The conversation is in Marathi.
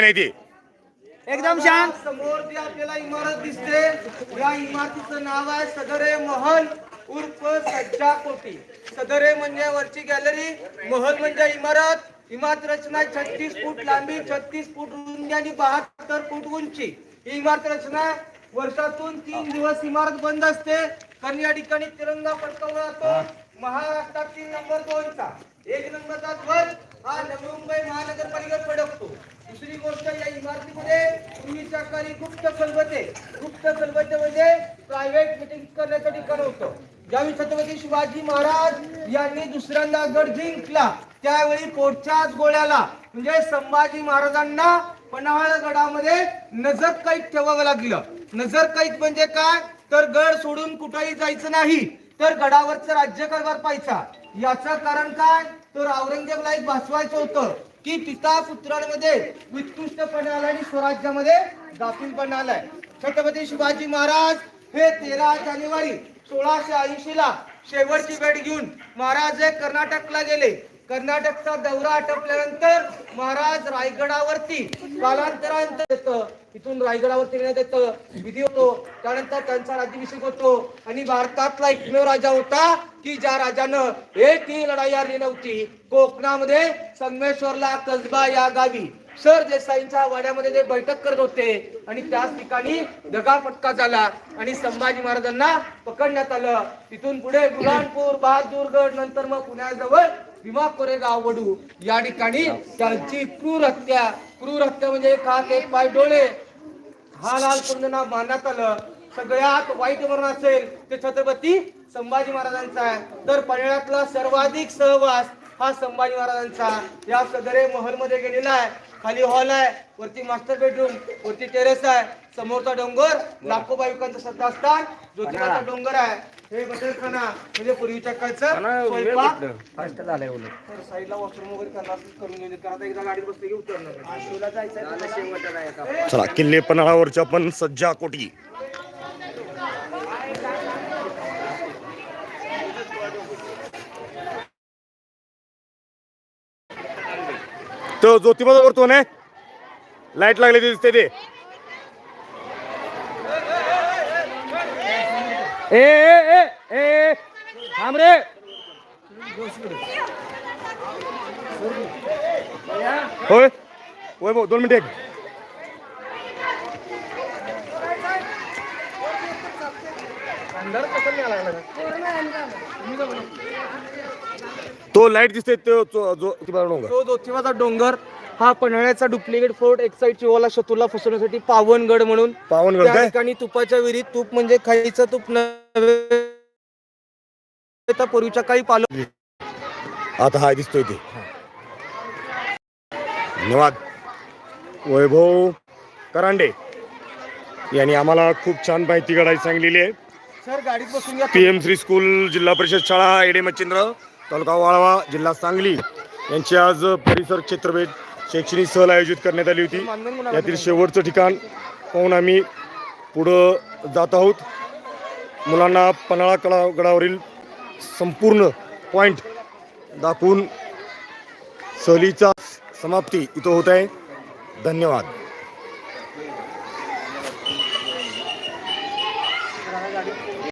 नाही ते. एकदम शांत. समोर जी आपल्याला इमारत दिसते या इमारतीचं नाव आहे सदरे महल उर्फ सज्जा कोटी. सदरे म्हणजे वरची गॅलरी महल म्हणजे इमारत. इमारत रचना छत्तीस फूट लांबी छत्तीस फूट रुंदी आणि बहात्तर फूट उंची. ही इमारत रचना वर्षातून तीन दिवस इमारत बंद असते. कारण या ठिकाणी तिरंगा फडकवला जातो महाराष्ट्रातील नंबर दोनचा. एक नंबरचा ध्वज हा नवी मुंबई महानगरपालिकेत गोष्ट या तुम्ही सरकारी गुप्त खलबते गुप्त खलबते म्हणजे प्रायव्हेट मिटिंग करण्यासाठी ठिकाण ज्यावेळी छत्रपती शिवाजी महाराज यांनी दुसऱ्यांदा गड जिंकला त्यावेळी पोटच्याच गोळ्याला. म्हणजे संभाजी महाराजांना पन्हाळ गडामध्ये नजर कैद ठेवावं लागलं. नजर कैद म्हणजे काय? तर गड सोडून कुठेही जायचं नाही तर गडावरचं राज्यकारभार पाहायचा. याचं कारण काय? तर औरंगजेबला एक भासवायचं होतं. की पिता पुत्रांमध्ये उत्कृष्टपणे आला आणि स्वराज्यामध्ये दाखीलपणे आलाय छत्रपती शिवाजी महाराज हे तेरा जानेवारी सोळाशे ऐंशी ला शेवटची भेट घेऊन महाराज हे कर्नाटकला गेले. कर्नाटकचा दौरा आटपल्यानंतर महाराज रायगडावरती कालांतरानंतर येतं. इथून रायगडावरती येण्यात येतं. विधी होतो. त्यानंतर त्यांचा राज्याभिषेक होतो. आणि भारतातला एकमेव राजा होता की ज्या राजानं एकही लढाई हरली नव्हती. कोकणामध्ये संगमेश्वरला कसबा या गावी. सर देसाईंच्या वाड्यामध्ये ते बैठक करत होते. आणि त्याच ठिकाणी दगाफटका झाला. आणि संभाजी महाराजांना पकडण्यात आलं. तिथून पुढे बुरहानपूर बहादूरगड नंतर मग पुण्याजवळ भीमा कोरेगाव वडू. या ठिकाणी त्यांची क्रूर हत्या क्रूर हत्या म्हणजे एक हात एक पाय डोळे. हा लाल नाव मानण्यात आलं. सगळ्यात वाईट मरण असेल ते छत्रपती संभाजी महाराजांचा आहे. तर पन्हाळ्यातला सर्वाधिक सहवास हा संभाजी महाराजांचा या सदरे महलमध्ये गेलेला आहे. खाली हॉल आहे वरती मास्टर बेडरूम वरती टेरेस आहे. समोरचा डोंगर लाखो भाविकांचं श्रद्धास्थान ज्योतिबाचा डोंगर आहे. हे बटरखाना म्हणजे पूर्वीच्या काळचं स्वयंपाक. तर साईडला वॉशरूम वगैरे करणार करून घेऊ दे. कारण आता एकदा गाडीत बसले की उतरणार. शिवला जायचं चला किल्ले पन्हाळावरच्या पण सज्जा कोटी तो ज्योतिबाचा वरतो नाही लाइट लागली ते दिसते ते ए ए ए ए थांब रे. होय? होय भाऊ दोन मिनिटे तो लाइट दिसते तो जो ज्योतिबा डोंगर. तो ज्योतिबाचा डोंगर हा पन्हाळ्याचा डुप्लिकेट फोर्ट एक साईडची ओला शत्रूला फसवण्यासाठी पावनगड म्हणून. पावनगड त्या काय? ठिकाणी तुपाच्या विहिरीत तूप म्हणजे खाईचं तूप नव्हे तर पूर्वीच्या काळी पालो आता हा दिसतोय ते. धन्यवाद. वैभव करांडे यांनी आम्हाला खूप छान माहिती काढायची सांगलेली आहे. पी एम श्री स्कूल जिल्हा परिषद शाळा एडे मच्छिंद्र तालुका वाळवा जिल्हा सांगली. यांची आज परिसर क्षेत्रभेद शैक्षणिक सहल आयोजित करण्यात आली होती. यातील शेवटचं ठिकाण पाहून आम्ही पुढं जात आहोत. मुलांना पन्हाळा कडा गडावरील संपूर्ण पॉईंट दाखवून सहलीचा समाप्ती इथं होत आहे. धन्यवाद.